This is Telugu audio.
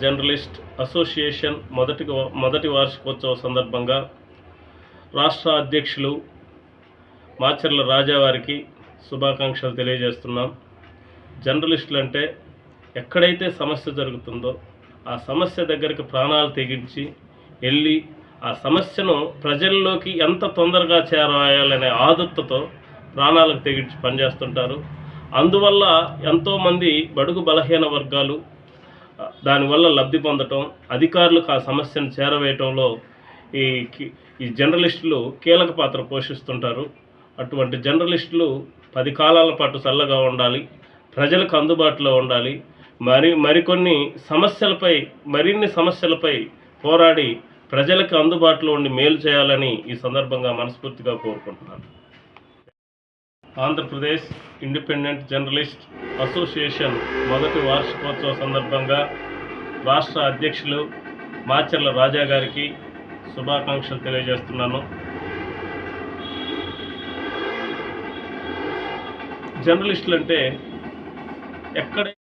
జర్నలిస్ట్ అసోసియేషన్ మొదటి మొదటి వార్షికోత్సవ సందర్భంగా రాష్ట్ర అధ్యక్షులు మాచర్ల రాజావారికి శుభాకాంక్షలు తెలియజేస్తున్నాం. జర్నలిస్టులు అంటే ఎక్కడైతే సమస్య జరుగుతుందో ఆ సమస్య దగ్గరికి ప్రాణాలు తెగించి వెళ్ళి ఆ సమస్యను ప్రజల్లోకి ఎంత తొందరగా చేరవేయాలనే ఆదుత్తతో ప్రాణాలకు తెగించి పనిచేస్తుంటారు. అందువల్ల ఎంతోమంది బడుగు బలహీన వర్గాలు దానివల్ల లబ్ధి పొందటం అధికారులకు ఆ సమస్యను చేరవేయటంలో ఈ ఈ జర్నలిస్టులు కీలక పాత్ర పోషిస్తుంటారు. అటువంటి జర్నలిస్టులు పది కాలాల పాటు చల్లగా ఉండాలి ప్రజలకు అందుబాటులో ఉండాలి మరి మరికొన్ని సమస్యలపై మరిన్ని సమస్యలపై పోరాడి ప్రజలకు అందుబాటులో ఉండి మేలు చేయాలని ఈ సందర్భంగా మనస్ఫూర్తిగా కోరుకుంటున్నాను. ఆంధ్రప్రదేశ్ ఇండిపెండెంట్ జర్నలిస్ట్ అసోసియేషన్ మొదటి వార్షికోత్సవ సందర్భంగా రాష్ట్ర అధ్యక్షులు మాచర్ల రాజా గారికి శుభాకాంక్షలు తెలియజేస్తున్నాను. జర్నలిస్టులు అంటే ఎక్కడ